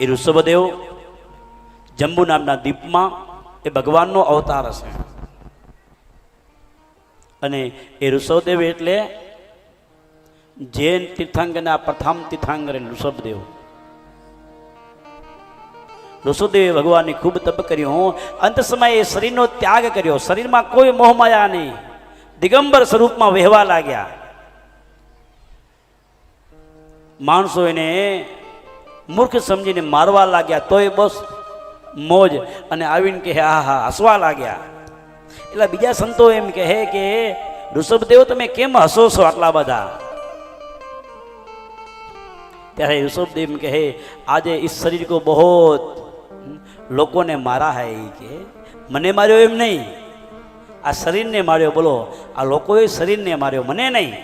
એ ઋષભદેવ જંબુ નામના દ્વીપમાં એ ભગવાનનો અવતાર હશે. અને એ ઋષભદેવ એટલે જૈન તીર્થંકરના પ્રથમ તીર્થંકર ઋષભદેવ. ઋષભદેવે ભગવાનની ખૂબ તપ કર્યું. અંત સમયે શરીરનો ત્યાગ કર્યો. શરીરમાં કોઈ મોહમાયા નહીં. દિગંબર સ્વરૂપમાં વહેવા લાગ્યા. માણસો એને મૂર્ખ સમજીને મારવા લાગ્યા તોય બસ મોજ. અને આવીને કહે, હા હા, હસવા લાગ્યા. એટલે બીજા સંતો એમ કહે કે, ઋષભદેવ, તમે કેમ હસો છો આટલા બધા? ત્યારે ઋષભદેવ કહે, આજે એ શરીર કો બહુ લોકોને મારા હે. કે મને માર્યો એમ નહીં. આ શરીરને માર્યો, બોલો. આ લોકોએ શરીરને માર્યો, મને નહીં.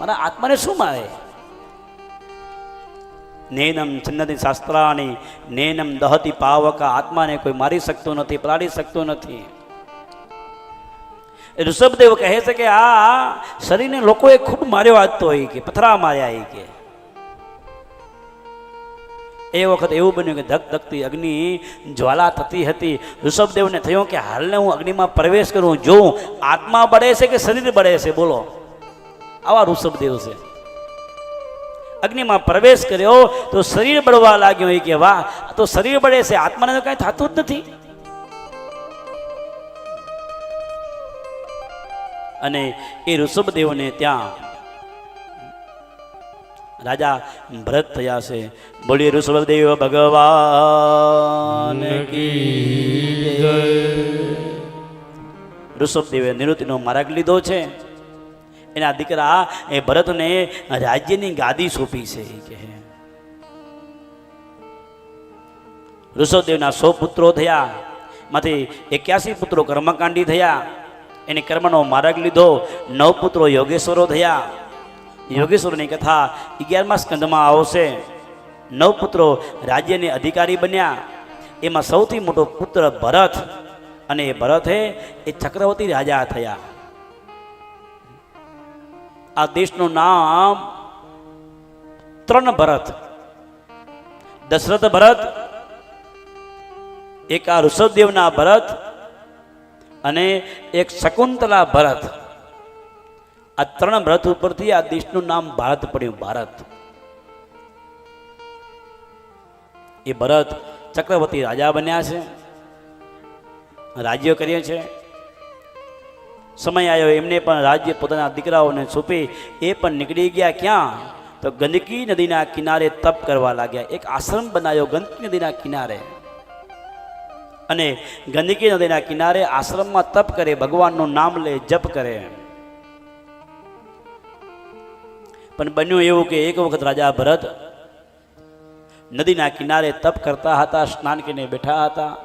મારા આત્માને શું મારે? નૈનમ છિન્નતી શાસ્ત્રાની નૈનમ દહતી પાવક, આત્માને કોઈ મારી શકતો નથી, પલાળી શકતો નથી. ઋષભદેવ કહે છે કે આ શરીરને લોકોએ ખૂબ માર્યો આજતો હોય કે, પથરા માર્યા એ કે. એ વખત એવું બન્યું કે ધક ધકતી અગ્નિ જ્વાલા થતી હતી. ઋષભદેવને થયું કે હાલને હું અગ્નિમાં પ્રવેશ કરું, જોઉં, આત્મા બળે છે કે શરીર બળે છે, બોલો. આવા ઋષભદેવ છે. અગ્નિમાં પ્રવેશ કર્યો, તો શરીર બળવા લાગ્યું. એ કે, વાહ તો શરીર બળે છે. આત્માને તો કાંઈ થતું જ નથી. અને એ ઋષભદેવને ત્યાં રાજા ભરત થયા છે. બોલીએ ઋષભદેવ ભગવાન. ઋષભદેવે નિવૃત્તિનો માર્ગ લીધો છે. એના દીકરા એ ભરતને રાજ્યની ગાદી સોંપી છે, એ કહે. ઋષભદેવના સો પુત્રો થયા માંથી એક્યાસી પુત્રો કર્મકાંડી થયા. એને કર્મનો માર્ગ લીધો, નવ પુત્રો યોગેશ્વરો થયા. યોગેશ્વરની કથા અગિયારમા સ્કંદમાં આવશે. નવ પુત્રો રાજ્યને અધિકારી બન્યા. એમાં સૌથી મોટો પુત્ર ભરત અને એ ભરતે એ ચક્રવર્તી રાજા થયા. આ દેશનું નામ ત્રણ ભરત. દશરથ ભરત, એક આ ઋષભદેવના ભરત અને એક શકુંતલા ભરત. આ ત્રણ ભરત ઉપરથી આ દેશનું નામ ભારત પડ્યું, ભારત. એ ભરત ચક્રવર્તી રાજા બન્યા છે રાજ્ય કરીએ છે. સમય આવ્યો, એમને પણ રાજ્ય પોતાના દીકરાઓને સોંપી, એ પણ નીકળી ગયા ક્યાં? તો ગંદકી નદીના કિનારે તપ કરવા લાગ્યા. એક આશ્રમ બનાવ્યો ગંદકી નદીના કિનારે. અને ગંદકી નદીના કિનારે આશ્રમમાં તપ કરે, ભગવાનનું નામ લે, જપ કરે. પણ બન્યું એવું કે એક વખત રાજા ભરત નદીના કિનારે તપ કરતા હતા, સ્નાન કરીને બેઠા હતા.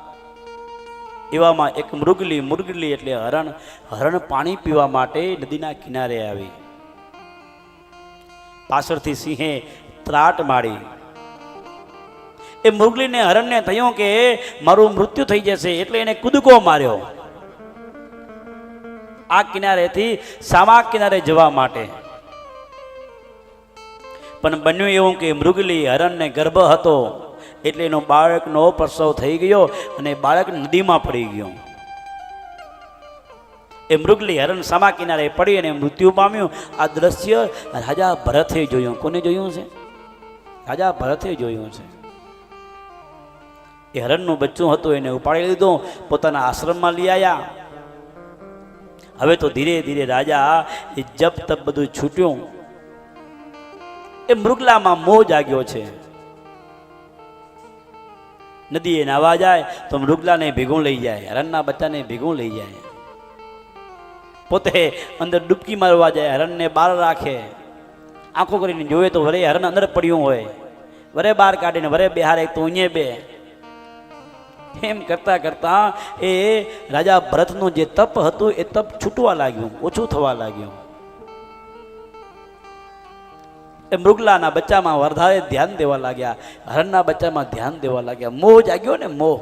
એવામાં એક મૃગલી મૃગલી એટલે હરણ હરણ પાણી પીવા માટે નદીના કિનારે આવી. પાછળથી સિંહે ત્રાટ મારી. એ મૃગલીને હરણને થયું કે મારું મૃત્યુ થઈ જશે એટલે એને કૂદકો માર્યો. આ કિનારેથી સામા કિનારે જવા માટે. પણ બન્યું એવું કે મૃગલી હરણને ગર્ભ હતો. એટલે એનો બાળકનો પ્રસવ થઈ ગયો અને બાળક નદીમાં પડી ગયો. એ મૃગલી હરણ સામા કિનારે પડી અને મૃત્યુ પામ્યું. આ દ્રશ્ય રાજા ભરતે જોયું. કોને જોયું છે? રાજા ભરતે જોયું છે. એ હરણનું બચ્ચું હતું, એને ઉપાડી લીધું, પોતાના આશ્રમમાં લઈ આવ્યા હવે તો ધીરે ધીરે રાજા એ જપ તપ બધું છૂટ્યું. એ મૃગલામાં મોહ જાગ્યો છે. નદીએ નાવા જાય, તો મૃગલાને ભેગું લઈ જાય, હરણના બચ્ચાને ભેગું લઈ જાય. પોતે અંદર ડૂબકી મારવા જાય, હરણને બહાર રાખે. આંખો કરીને જોવે તો વરે હરણ અંદર પડ્યું હોય. વરે બહાર કાઢીને વરે બેહારે, તો અહીંયા બે. એમ કરતા કરતા એ રાજા ભરતનું જે તપ હતું, એ તપ છૂટવા લાગ્યું, ઓછું થવા લાગ્યું. એ મૃગલાના બચ્ચામાં વધારે ધ્યાન દેવા લાગ્યા. હરણના બચ્ચામાં ધ્યાન દેવા લાગ્યા. મોહ જાગ્યો ને મોહ.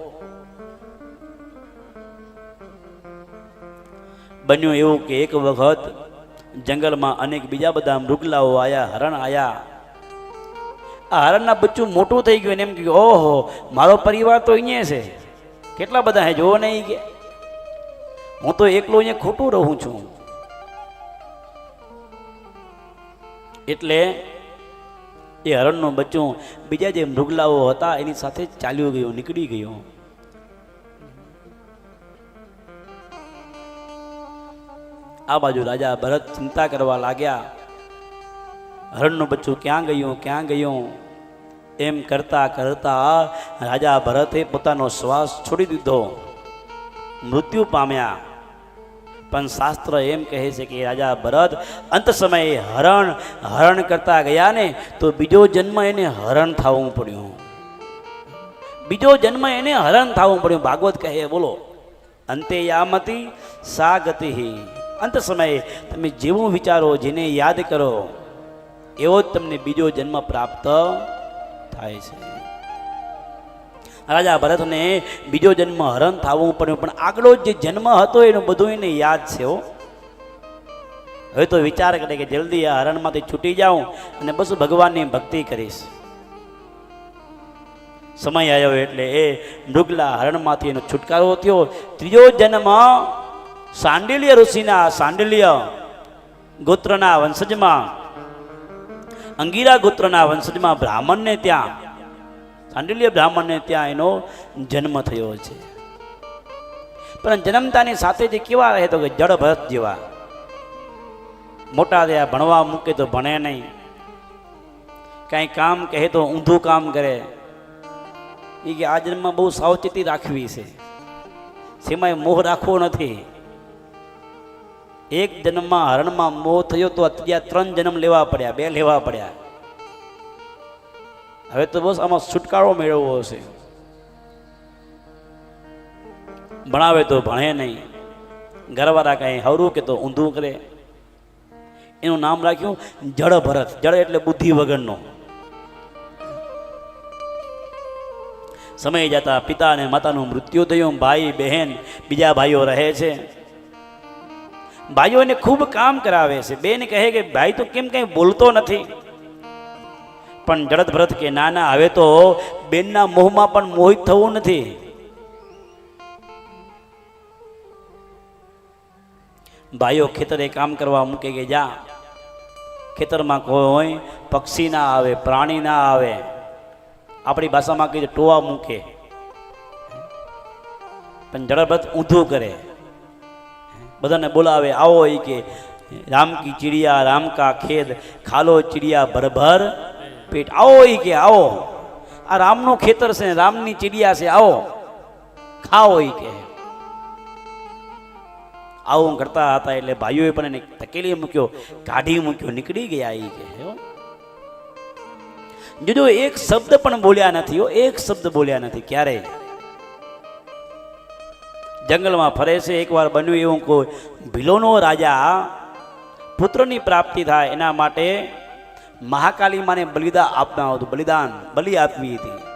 બન્યું એવું કે એક વખત જંગલમાં અનેક બીજા બધા મૃગલાઓ આવ્યા હરણ આયા. આ હરણના બચ્ચું મોટું થઈ ગયું એમ કહ્યું ઓહો, મારો પરિવાર તો અહીંયા છે. કેટલા બધા હે, જોવો નહીં કે. હું તો એકલો અહીંયા ખોટું રહું છું. એટલે એ હરણનું બચ્ચું બીજા જે મૃગલાઓ હતા, એની સાથે ચાલ્યું ગયું, નીકળી ગયું. આ બાજુ રાજા ભરત ચિંતા કરવા લાગ્યા. હરણનું બચ્ચું ક્યાં ગયું ક્યાં ગયું? એમ કરતા કરતા રાજા ભરતે પોતાનો શ્વાસ છોડી દીધો. મૃત્યુ પામ્યા. પણ શાસ્ત્ર એમ કહે છે કે રાજા ભરત અંત સમયે હરણ હરણ કરતા ગયા ને તો બીજો જન્મ એને હરણ થવું પડ્યું. બીજો જન્મ એને હરણ થવું પડ્યું. ભાગવત કહે, બોલો, અંતે યામતી સા ગતિ અંત સમયે તમે જેવું વિચારો જેને યાદ કરો, એવો જ તમને બીજો જન્મ પ્રાપ્ત થાય છે. રાજા ભરતને બીજો જન્મ હરણ થવું પડ્યું. પણ આગલો જે જન્મ હતો એનું બધું એને યાદ છે હો. હવે તો વિચાર કરે કે જલ્દી આ હરણમાંથી છૂટી જાઉં અને બસ ભગવાનની ભક્તિ કરીશ. સમય આવ્યો એટલે એ મૃગલા હરણમાંથી એનો છુટકારો થયો. ત્રીજો જન્મ સાંડિલ્ય ઋષિના, સાંડિલ્ય ગોત્રના વંશજમાં, અંગીરા ગોત્રના વંશજમાં બ્રાહ્મણને ત્યાં સાંડિલ્ય બ્રાહ્મણને ત્યાં એનો જન્મ થયો છે. પણ જન્મતાની સાથે જે કેવા રહે તો કે જળ ભરત જેવા. મોટા થયા ભણવા મૂકે તો ભણે નહીં. કાંઈ કામ કહે તો ઊંધું કામ કરે. એ કે આ જન્મમાં બહુ સાવચેતી રાખવી છે. સેમાં મોહ રાખવો નથી. એક જન્મમાં હરણમાં મોહ થયો તો અત્યારે ત્રણ જન્મ લેવા પડ્યા, બે લેવા પડ્યા. હવે તો બસ આમાં છુટકારો મેળવવો હશે. ભણાવે તો ભણે નહીં. ઘરવાળા કાંઈ હવરું કે તો ઊંધું કરે. એનું નામ રાખ્યું જળ ભરત જળ એટલે બુદ્ધિ વગરનો. સમય જતા પિતા અને માતાનું મૃત્યુ થયું. ભાઈ, બહેન બીજા ભાઈઓ રહે છે. ભાઈઓને ખૂબ કામ કરાવે છે. બેન કહે કે, ભાઈ, તો કેમ કંઈ બોલતો નથી? પણ જડત ભરત કે ના ના હવે તો બેનના મોહમાં પણ મોહિત થવું નથી. ભાઈઓ, ખેતરે કામ કરવા મૂકે કે જા. ખેતરમાં કોઈ હોય, પક્ષી ના આવે, પ્રાણી ના આવે. આપણી ભાષામાં કહીએ ટોવા મૂકે. પણ જડભરત ઊંધું કરે. બધાને બોલાવે, આવો એ કે, રામ કી ચિડિયા, રામ ખેત ખાલો ચિડિયા ભરભર. પેટ. આવો એ કે, આવો. આ રામનું ખેતર છે, રામની ચિડિયા છે, આવો. ખાઓ એ કે. આવું કરતા હતા એટલે ભાઈઓએ પણ એને ધકેલી મૂક્યો કાઢી મૂક્યો, નીકળી ગયા એ કે. જોજો, એક શબ્દ પણ બોલ્યા નથી એક શબ્દ બોલ્યા નથી ક્યારેય જંગલમાં ફરે છે, એકવાર બન્યું એવું કોઈ ભીલોનો રાજા, પુત્રની પ્રાપ્તિ થાય એના માટે મહાકાલી માને બલિદાન આપના હતું. બલિદાન, બલિ આપવી હતી.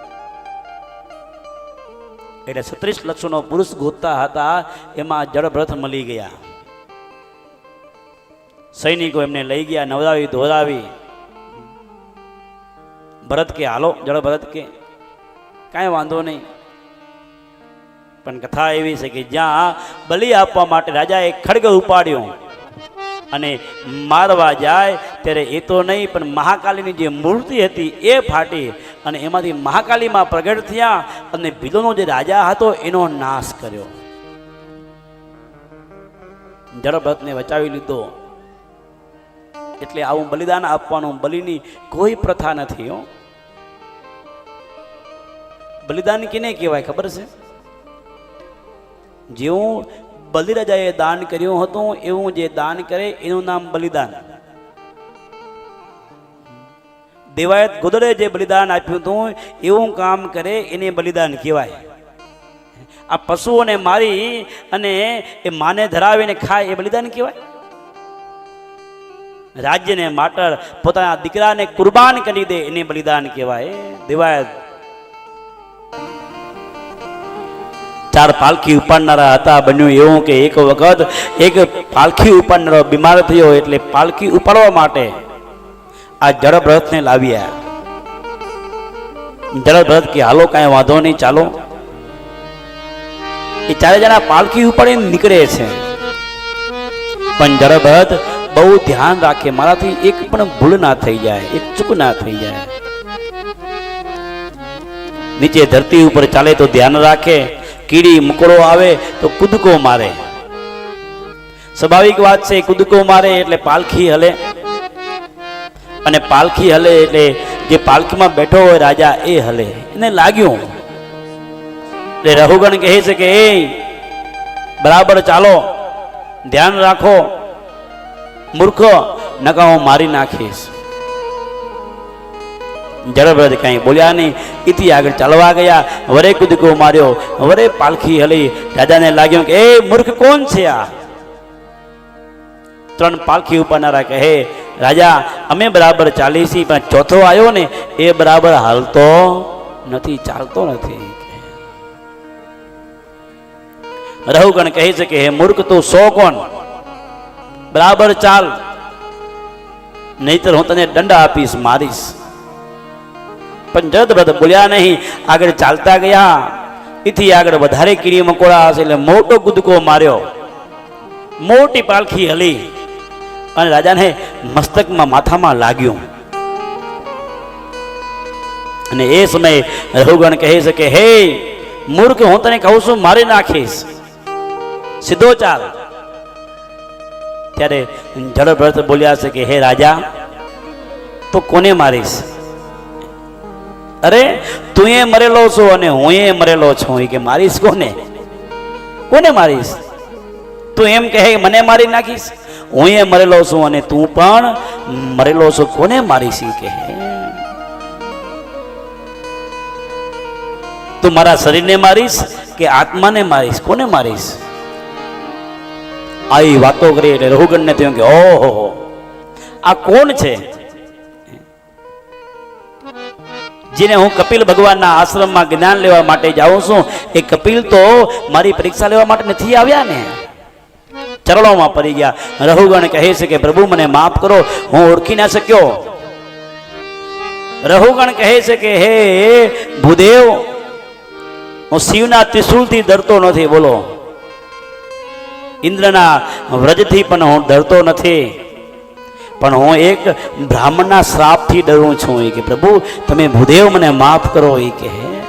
એટલે છત્રીસ લક્ષણો પુરુષ ગોતતા હતા, એમાં જળભ્રથ મળી ગયા. સૈનિકો એમને લઈ ગયા, નવરાવી, ધોરાવી. ભરત કે, હાલો જળ ભરત કે, કાંઈ વાંધો નહીં. પણ કથા એવી છે કે જ્યાં બલિ આપવા માટે રાજાએ ખડગ ઉપાડ્યો અને મારવા જાય ત્યારે એ તો નહીં, પણ મહાકાલીની જે મૂર્તિ હતી એ ફાટી અને એમાંથી મહાકાલીમાં પ્રગટ થયા અને ભીલોનો જે રાજા હતો એનો નાશ કર્યો. જળભરતને બચાવી લીધો. એટલે આવું બલિદાન આપવાનું બલિની કોઈ પ્રથા નથી, હો. બલિદાન કેને કહેવાય ખબર છે? જેવું બલિરાજાએ દાન કર્યું હતું, એવું જે દાન કરે એનું નામ બલિદાન. દેવાયત ગોદડે જે બલિદાન આપ્યું હતું, એવું કામ કરે એને બલિદાન કહેવાય. આ પશુઓને મારી અને એ માને ધરાવીને ખાય એ બલિદાન કહેવાય. રાજ્યને માટર પોતાના દીકરાને કુરબાન કરી દે એને બલિદાન કહેવાય. દેવાયત ચાર પાલખી ઉપાડનારા હતા, બન્યું એવું કે એક વખત એક પાલખી ઉપાડનારો બીમાર થયો એટલે પાલખી ઉપાડવા માટે આ જળભ્રતને લાવ્યા જળ કે હાલો કાંઈ વાંધો નહીં, ચાલો. એ ચારે જણા પાલખી ઉપાડીને નીકળે છે. પણ જળ બહુ ધ્યાન રાખે, મારાથી એક પણ ભૂલ ના થઈ જાય, એક ચૂક ના થઈ જાય. નીચે ધરતી ઉપર ચાલે તો ધ્યાન રાખે, કીડી મકોડો આવે તો કૂદકો મારે. સ્વાભાવિક વાત છે, કૂદકો મારે એટલે પાલખી હલે. અને પાલખી હલે એટલે જે પાલખીમાં બેઠો હોય રાજા, એ હલે. એને લાગ્યું. એટલે રઘુગણ કહે છે કે, એ, બરાબર ચાલો, ધ્યાન રાખો, મૂર્ખ, નકા હું મારી નાખીશ. જળભરત કઈ બોલ્યા નહીં. ઇતિ આગળ ચાલવા ગયા. વરે કૂદકો માર્યો. વરે પાલખી હલી. રાજાને લાગ્યું કે, એ મૂર્ખ કોણ છે આ? ત્રણ પાલખી ઉપરનારા કહે રાજા, અમે બરાબર ચાલી છીએ, પણ ચોથો આવ્યો ને, એ બરાબર હાલતો નથી, ચાલતો નથી. રહુગણ કહે છે કે, હે મૂર્ખ, તું સો કોણ બરાબર, ચાલ. નહીતર હું તને દંડ આપીશ, મારીશ. પણ જદભરત બોલ્યા નહીં, આગળ ચાલતા ગયા. એથી આગળ વધારે કીડી મકોડા હશે, એટલે મોટો કૂદકો માર્યો. મોટી પાલખી હલી. અને રાજાને મસ્તકમાં માથામાં લાગ્યું. અને એ સમયે રઘુગણ કહે છે કે, હે મૂર્ખ, હું તને કહું છું, મારી નાખીશ. સીધો ચાલ. ત્યારે જડભરત બોલ્યા છે કે, હે રાજા, તો કોને મારીશ? અરે, તું એ મરેલો છો અને હું એ મરેલો છું. કે, મારીશ કોને? કોને મારીશ? તું એમ કહે, મને મારી નાખીશ? હું એ મરેલો છું અને તું પણ મરેલો છો. કોને મારીશ ઈ કહે? તું મારા શરીરને મારીશ કે આત્માને મારીશ? કોને મારીશ? આવી વાતો કરી એટલે રઘુગણને થયું કે, ઓહો આ કોણ છે? જેને હું કપિલ ભગવાનના આશ્રમમાં જ્ઞાન લેવા માટે જાઉં છું, એ કપિલ તો મારી પરીક્ષા લેવા માટે નથી આવ્યા ને? ચરણોમાં પડી ગયા. રઘુગણ કહે છે કે, પ્રભુ, મને માફ કરો. હું ઓળખી ના શક્યો. રઘુગણ કહે છે કે, હે, ભૂદેવ, હું શિવના ત્રિશુલથી ડરતો નથી. બોલો. ઇન્દ્રના વ્રજથી પણ હું ડરતો નથી. પણ હું એક બ્રાહ્મણના શ્રાપથી ડરું છું. એ કે, પ્રભુ, તમે ભૂદેવ, મને માફ કરો. એ કે